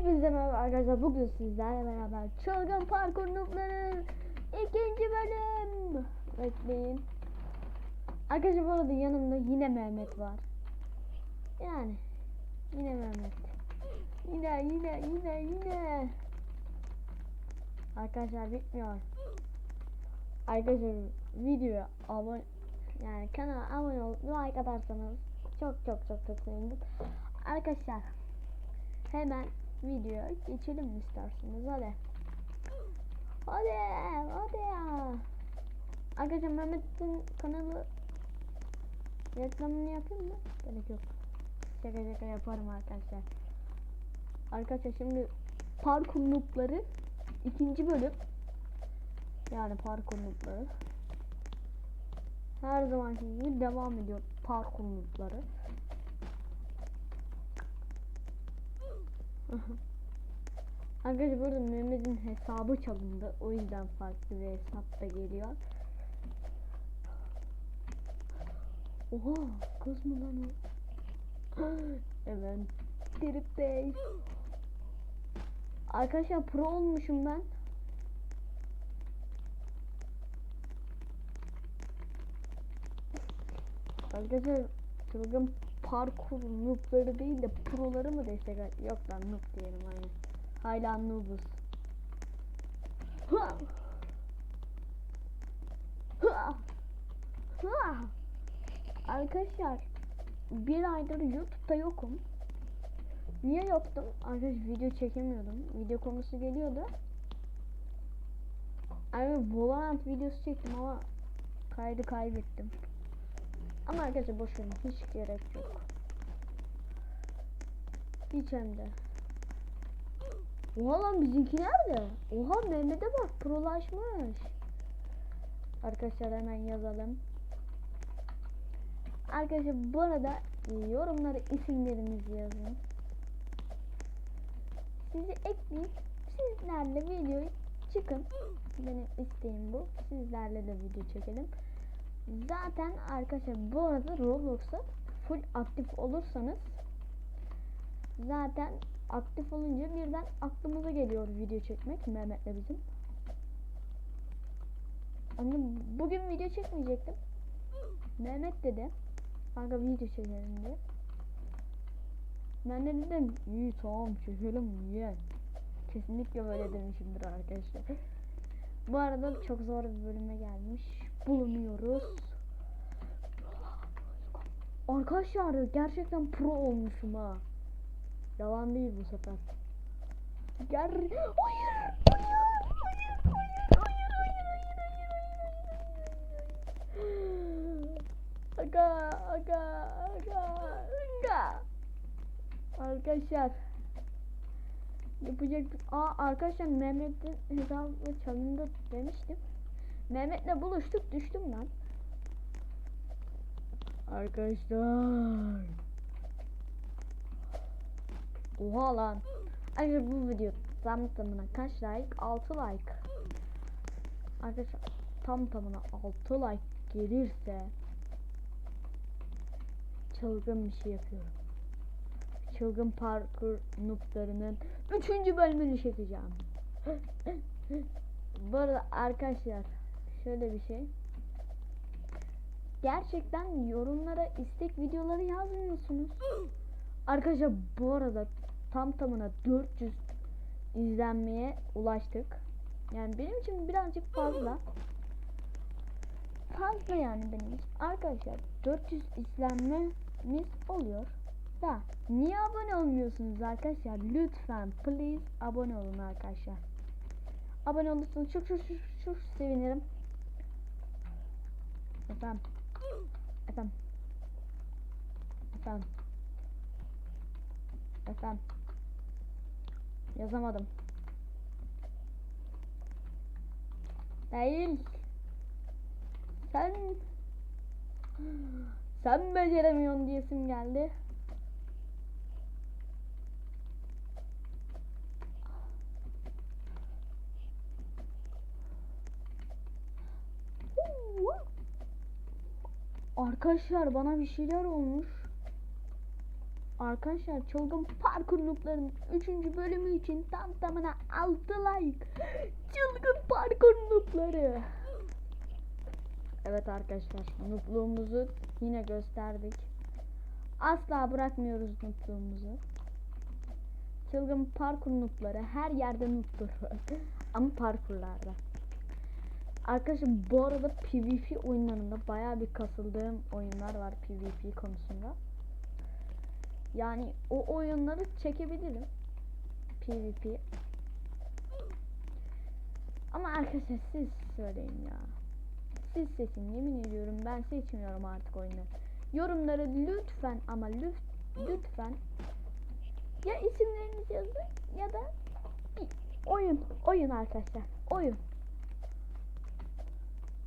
Hepinize merhaba arkadaşlar. Bugün sizlerle beraber Çılgın Parkur Noob'ların ikinci bölüm. Bekleyin. Arkadaşlar bu arada yanımda yine Mehmet var. Yani yine Mehmet. Yine yine yine yine. Arkadaşlar bitmiyor. Arkadaşlar videoya abone yani kanala abone olup like atarsanız çok çok çok çok sevinirim. Arkadaşlar hemen videoya geçelim mi isterseniz hadi. Hadi hadi ya. Arkadaşlar Mehmet'in kanalı reklamını yapayım mı? Gerek yok. Şaka şaka yaparım arkadaşlar. Arkadaşlar şimdi parkur noob'ları ikinci bölüm. Yani parkur noob'ları. Her zamanki gibi devam ediyor parkur noob'ları. Arkadaşlar burada Mehmet'in hesabı çalındı. O yüzden farklı bir hesap da geliyor. Oha kız mı lan o? evet. Trip Bey. Arkadaşlar pro olmuşum ben. Arkadaşlar çılgın parkur noobları değil de proları mı destek yok lan noob diyelim hani. Hala noobuz. Arkadaşlar bir aydır YouTube'da yokum. Niye yoktum? Arkadaşlar video çekemiyordum. Video konusu geliyordu. Yani Valorant videosu çektim ama kaydı kaybettim. Ama arkadaşlar boş verin hiç gerek yok. Hiç hem de. Oha lan bizimki nerede? Oha Mehmet'e bak prolaşmış. Arkadaşlar hemen yazalım. Arkadaşlar bu arada yorumlara isimlerinizi yazın. Sizi ekleyip sizlerle video çıkın. Benim isteğim bu. Sizlerle de video çekelim. Zaten arkadaşlar bu arada Roblox'a full aktif olursanız zaten aktif olunca birden aklımıza geliyor video çekmek Mehmet'le bizim. Anne bugün video çekmeyecektim. Mehmet dedi. Kanka video çekelim diye. Ben de dedim iyi tamam çekelim ye. Kesinlikle böyle demişimdir arkadaşlar. Bu arada çok zor bir bölüme gelmiş bulunuyoruz. Arkadaşlar gerçekten pro olmuşum ha. Yalan değil bu sefer. Ger hayır, hayır, hayır, hayır, hayır, hayır, hayır, Aga, aga, aga, aga. Arkadaşlar yapacak. Aa arkadaşlar Mehmet'in hesabı çalındı demiştim. Mehmet'le buluştuk düştüm lan. Arkadaşlar. Oha lan. Arkadaşlar bu video tam tamına kaç like? 6 like. Arkadaşlar tam tamına 6 like gelirse çılgın bir şey yapıyorum. Çılgın parkur nooblarının 3. bölümünü çekeceğim. bu arada arkadaşlar şöyle bir şey. Gerçekten yorumlara istek videoları yazmıyorsunuz. Arkadaşlar bu arada tam tamına 400 izlenmeye ulaştık. Yani benim için birazcık fazla. Fazla yani benim için. Arkadaşlar 400 izlenmemiz oluyor. Da niye abone olmuyorsunuz arkadaşlar? Lütfen please abone olun arkadaşlar. Abone olursanız çok çok çok, çok sevinirim. Efendim. Efendim. Efendim. Efendim. Yazamadım. Değil. Sen sen beceremiyorsun diyesim geldi. Arkadaşlar bana bir şeyler olmuş. Arkadaşlar çılgın parkur noob'ların 3. bölümü için tam tamına 6 like. Çılgın parkur noob'ları. Evet arkadaşlar noob'luğumuzu yine gösterdik. Asla bırakmıyoruz noob'luğumuzu. Çılgın parkur noob'ları her yerde noob'dur. Ama parkurlarda. Arkadaşlar bu arada PvP oyunlarında bayağı bir kasıldığım oyunlar var PvP konusunda. Yani o oyunları çekebilirim. PvP. Ama arkadaşlar siz söyleyin ya. Siz seçin yemin ediyorum ben seçmiyorum artık oyunu. Yorumlara lütfen ama lütfen ya isimlerinizi yazın ya da oyun oyun arkadaşlar oyun.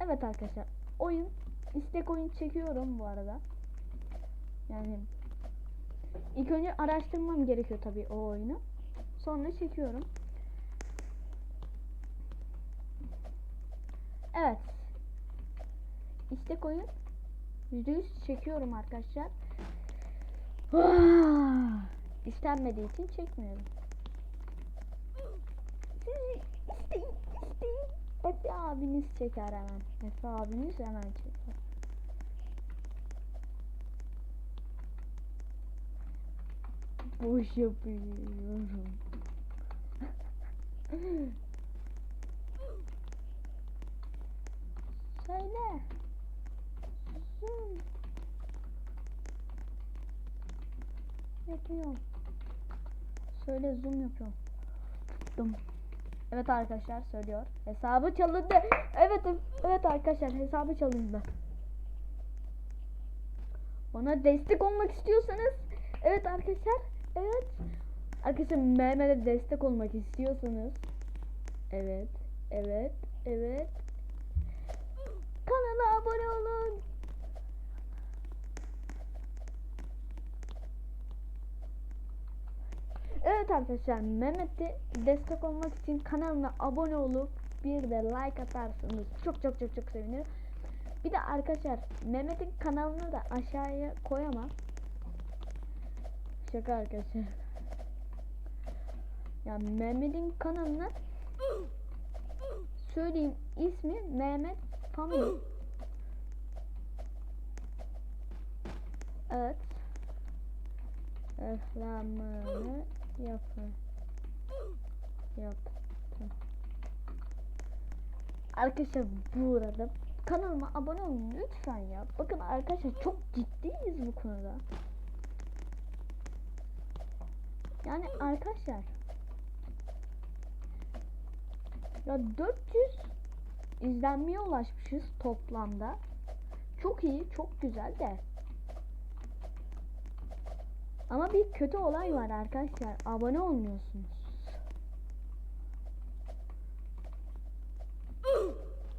Evet arkadaşlar oyun istek oyun çekiyorum bu arada. Yani ilk önce araştırmam gerekiyor tabii o oyunu. Sonra çekiyorum. Evet. İstek oyun %100 çekiyorum arkadaşlar. İstenmediği için çekmiyorum. Siz isteyin, isteyin. Efe abiniz çeker hemen. Efe abiniz hemen çeker. Boş yapıyorum. Söyle. Yapıyorum. Söyle zoom yapıyorum. Tuttum. Evet arkadaşlar söylüyor. Hesabı çalındı. Evet evet arkadaşlar hesabı çalındı. Bana destek olmak istiyorsanız evet arkadaşlar evet arkadaşlar Mehmet'e destek olmak istiyorsanız evet evet evet kanala abone olun. Evet arkadaşlar Mehmet'e destek olmak için kanalına abone olup bir de like atarsanız çok çok çok çok sevinirim. Bir de arkadaşlar Mehmet'in kanalını da aşağıya koyamam. Şaka arkadaşlar. Ya Mehmet'in kanalına söyleyeyim ismi Mehmet Family. Evet. Reklamını yapın. Yaptım. Arkadaşlar bu arada kanalıma abone olun lütfen ya. Bakın arkadaşlar çok ciddiyiz bu konuda. Yani arkadaşlar ya 400 izlenmeye ulaşmışız toplamda. Çok iyi, çok güzel de. Ama bir kötü olay var arkadaşlar. Abone olmuyorsunuz.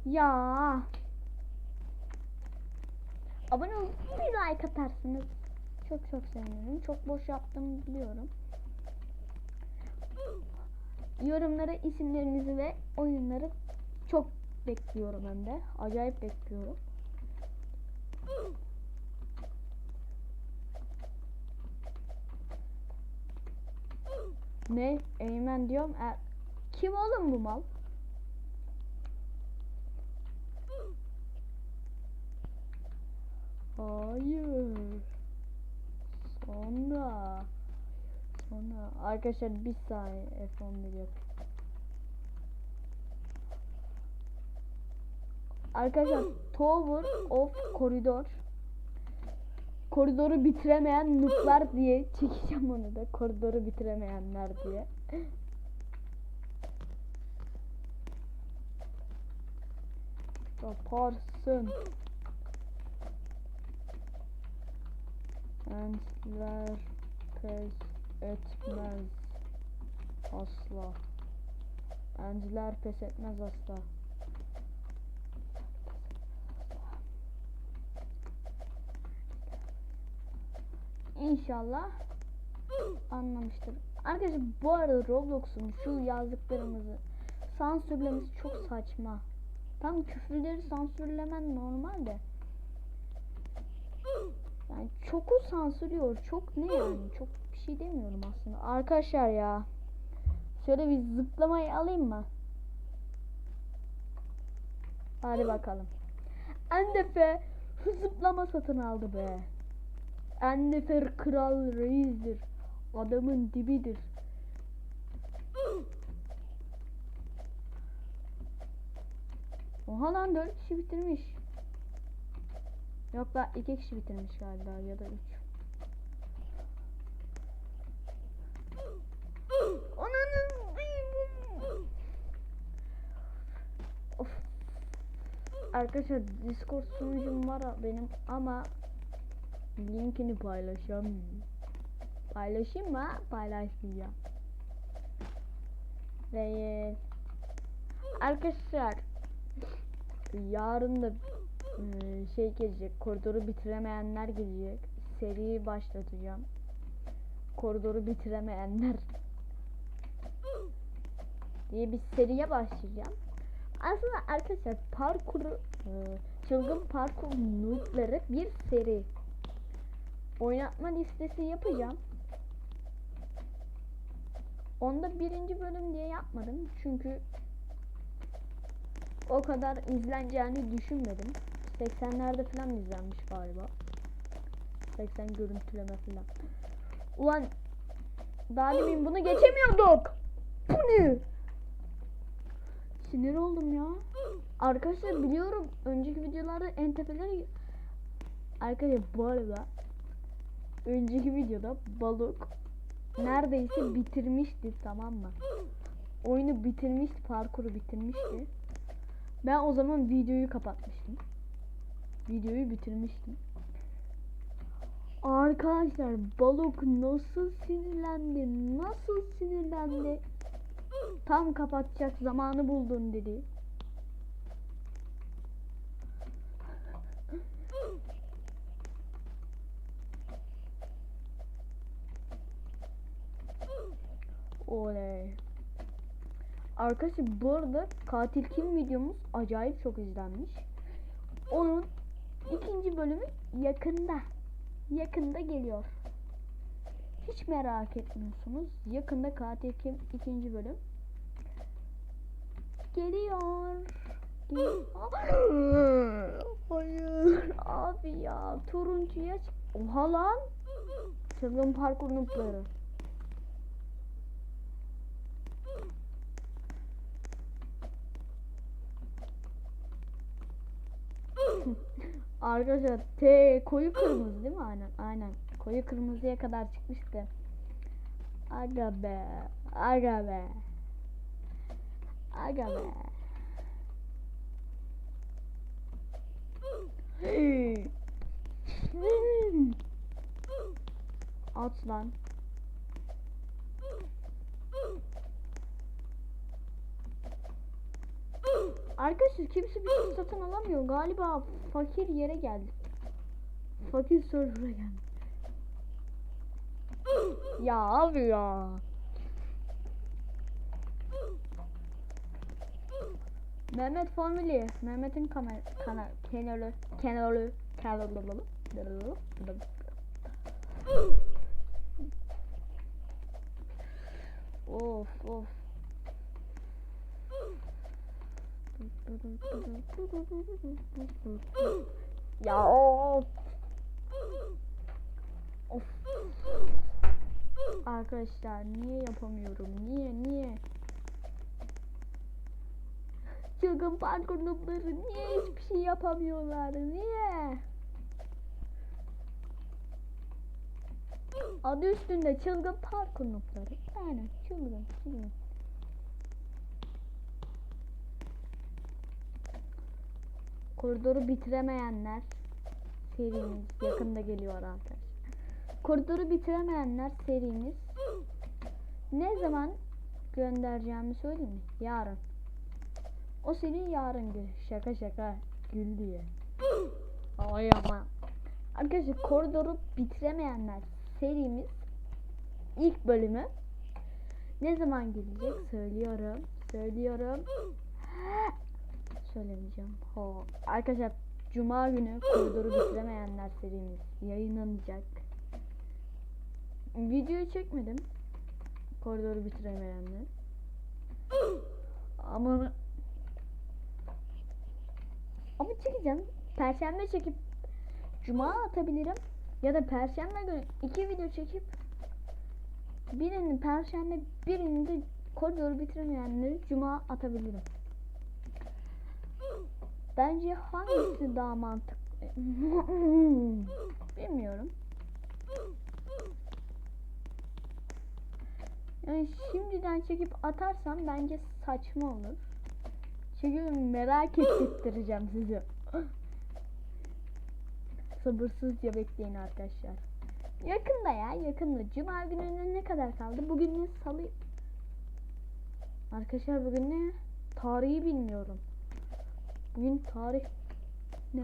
Ya. Abone olup bir like atarsınız. Çok çok sevinirim. Çok boş yaptım biliyorum. Yorumlara isimlerinizi ve oyunları çok bekliyorum hem de. Acayip bekliyorum. Ne? Eymen diyorum. E, kim oğlum bu mal? Hayır. Sonra. Sonra. Arkadaşlar bir saniye F11 yap. Arkadaşlar Tower of Corridor koridoru bitiremeyen noob'lar diye çekeceğim onu da. Koridoru bitiremeyenler diye. Yaparsın. Gençler pes etmez asla. Gençler pes etmez asla. İnşallah anlamıştır. Arkadaşlar bu arada Roblox'un şu yazdıklarımızı sansürlemesi çok saçma. Tam küfürleri sansürlemen normal de. Yani çoku sansürüyor. Çok ne yani? Çok bir şey demiyorum aslında. Arkadaşlar ya. Şöyle bir zıplamayı alayım mı? Hadi bakalım. Endefe zıplama satın aldı be. Endefer kral reisdir. Adamın dibidir. Oha lan 4 kişi bitirmiş. Yok lan 2 kişi bitirmiş galiba ya da 3. Ananın Of. Arkadaşlar Discord sunucum var benim ama linkini paylaşamıyorum. Paylaşayım mı? Paylaşmayacağım. Ve arkadaşlar yarın da şey gelecek. Koridoru bitiremeyenler gelecek. Seriyi başlatacağım. Koridoru bitiremeyenler diye bir seriye başlayacağım. Aslında arkadaşlar parkuru çılgın parkur noob'ları bir seri oynatma listesi yapacağım. Onda birinci bölüm diye yapmadım çünkü o kadar izleneceğini düşünmedim. 80'lerde falan izlenmiş galiba. 80 görüntüleme falan. Ulan daha demin bunu geçemiyorduk. Bu ne? Sinir oldum ya. Arkadaşlar biliyorum önceki videolarda en tepeleri Arkadaşlar bu arada önceki videoda balık neredeyse bitirmişti tamam mı? Oyunu bitirmişti, parkuru bitirmişti. Ben o zaman videoyu kapatmıştım. Videoyu bitirmiştim. Arkadaşlar balık nasıl sinirlendi? Nasıl sinirlendi? Tam kapatacak zamanı buldun dedi. Oley. Arkadaşlar bu arada katil kim videomuz acayip çok izlenmiş. Onun ikinci bölümü yakında. Yakında geliyor. Hiç merak etmiyorsunuz. Yakında katil kim ikinci bölüm geliyor. Hayır. Abi ya turuncuya çık- Oha lan. Çılgın parkur noob'ları. Arkadaşlar T koyu kırmızı değil mi? Aynen aynen. Koyu kırmızıya kadar çıkmıştı. Aga be. Aga be. Aga be. At lan. Arkadaşlar kimse bir şey satın alamıyor. Galiba fakir yere geldik. Fakir server'a geldik. Ya abi ya. Mehmet Family. Mehmet'in kamera kanal kanalı kanalı kanalı Of of. Ya of. Arkadaşlar niye yapamıyorum? Niye niye? Çılgın parkur noob'ları niye hiçbir şey yapamıyorlar? Niye? Adı üstünde çılgın parkur noob'ları. Aynen çılgın çılgın. Koridoru bitiremeyenler serimiz yakında geliyor arkadaşlar. Koridoru bitiremeyenler serimiz ne zaman göndereceğimi söyleyeyim mi? Yarın. O seri yarın gül. Şaka şaka gül diye. Ay ama. Arkadaşlar koridoru bitiremeyenler serimiz ilk bölümü ne zaman gelecek söylüyorum. Söylüyorum. Söylemeyeceğim. Ho. Arkadaşlar Cuma günü koridoru bitiremeyenler serimiz yayınlanacak. Videoyu çekmedim. Koridoru bitiremeyenler. Ama ama çekeceğim. Perşembe çekip Cuma atabilirim. Ya da Perşembe günü iki video çekip birini Perşembe birini de koridoru bitiremeyenleri Cuma atabilirim. Bence hangisi daha mantıklı? Bilmiyorum. Yani şimdiden çekip atarsam bence saçma olur. Çünkü merak ettireceğim sizi. Sabırsızca bekleyin arkadaşlar. Yakında ya yakında. Cuma gününe ne kadar kaldı? Bugün ne salı? Arkadaşlar bugün ne? Tarihi bilmiyorum. Bugün tarih ne?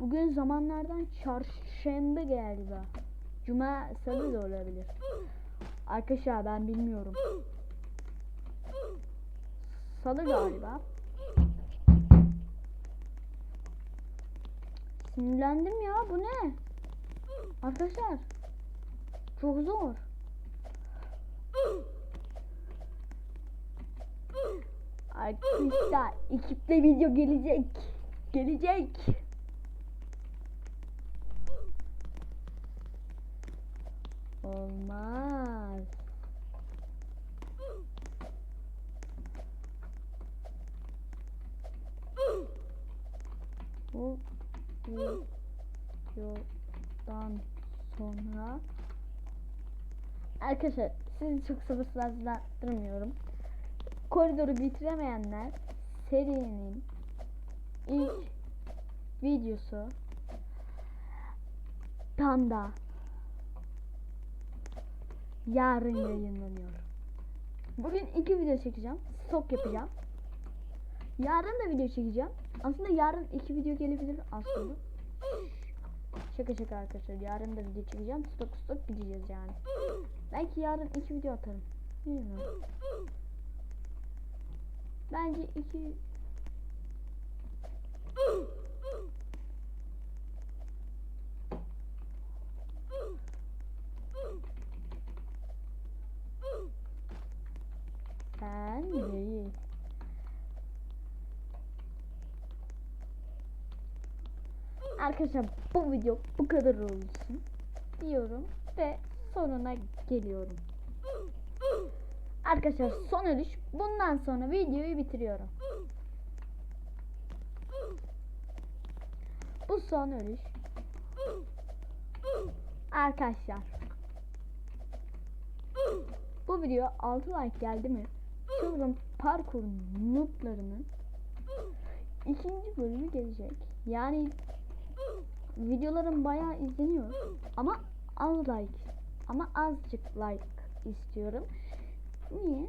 Bugün zamanlardan çarşamba galiba. Cuma salı da olabilir. Arkadaşlar ben bilmiyorum. Salı galiba. Sinirlendim ya bu ne? Arkadaşlar çok zor. Arkadaşlar ekiple video gelecek. Gelecek. Olmaz. Bu videodan sonra Arkadaşlar sizi çok sabırsızlandırmıyorum. Koridoru bitiremeyenler serinin ilk videosu Panda yarın yayınlanıyor. Bugün iki video çekeceğim. Stok yapacağım. Yarın da video çekeceğim. Aslında yarın iki video gelebilir aslında. Şaka şaka arkadaşlar. Yarın da video çekeceğim. Stok stok gideceğiz yani. Belki yarın iki video atarım. Bilmiyorum. Bence iki Sen değil. Arkadaşlar bu video bu kadar olsun diyorum ve sonuna geliyorum. Arkadaşlar son ölüş. Bundan sonra videoyu bitiriyorum. Bu son ölüş. Arkadaşlar. Bu video 6 like geldi mi? Çılgın parkur nooblarının ikinci bölümü gelecek. Yani videolarım bayağı izleniyor ama az like ama azıcık like istiyorum. Niye?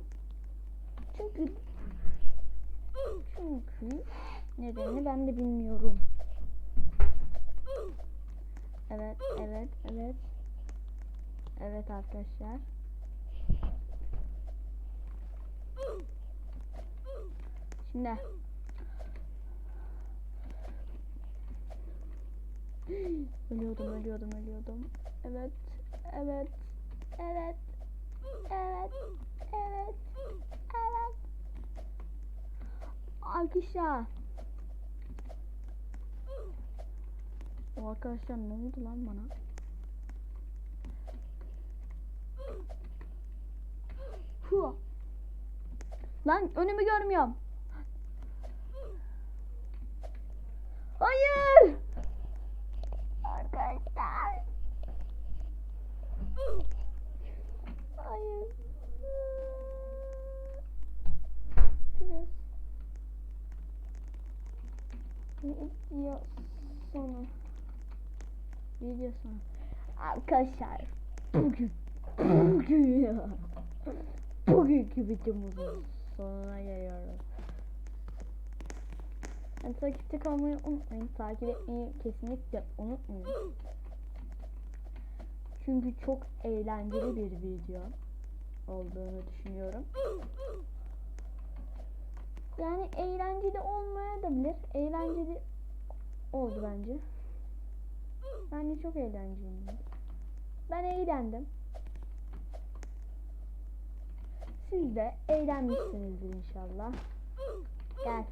Çünkü çünkü nedenini ben de bilmiyorum. Evet, evet, evet. Evet arkadaşlar. Şimdi ölüyordum, ölüyordum, ölüyordum. Evet, evet, evet, evet, evet, evet. Arkadaşlar. O arkadaşlar ne oldu lan bana? Hua. Lan önümü görmüyorum. Hayır. Arkadaşlar. Hayır. Biraz. Video sonu. Video sonu. Arkadaşlar. Bugün. Bugün. Bugünkü videomuzun sonuna geliyoruz. Yani takipte kalmayı unutmayın. Takip etmeyi kesinlikle unutmayın. Çünkü çok eğlenceli bir video olduğunu düşünüyorum. Yani eğlenceli olmayabilir. Eğlenceli oldu bence. Bence çok eğlenceliydi. Ben eğlendim. Siz de eğlenmişsinizdir inşallah. Gel.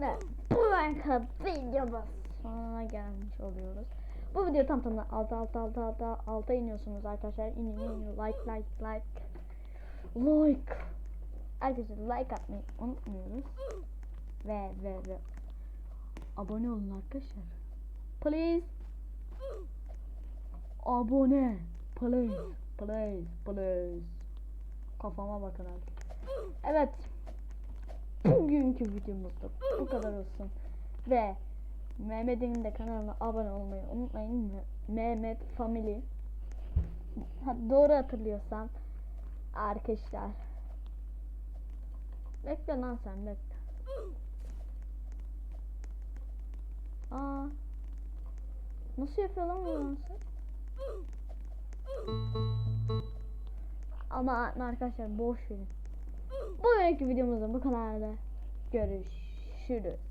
Ve bu arka videomuz sonuna gelmiş oluyoruz. Bu video tam tamına alt alt alt alt alt alta iniyorsunuz arkadaşlar. İnin inin like like like like. Arkadaşlar like atmayı unutmuyoruz. Ve ve ve abone olun arkadaşlar. Please. Abone. Please. Please. Please. Kafama bakın artık. Evet. Bugünkü videomuzda bu kadar olsun. Ve Mehmet'in de kanalına abone olmayı unutmayın. Mehmet Family. Ha, doğru hatırlıyorsam arkadaşlar. Bekle lan sen bekle. Aa. Nasıl yapıyor lan bunu? Ama arkadaşlar boş verin. Bu videomuzda bu kadardı. Görüşürüz.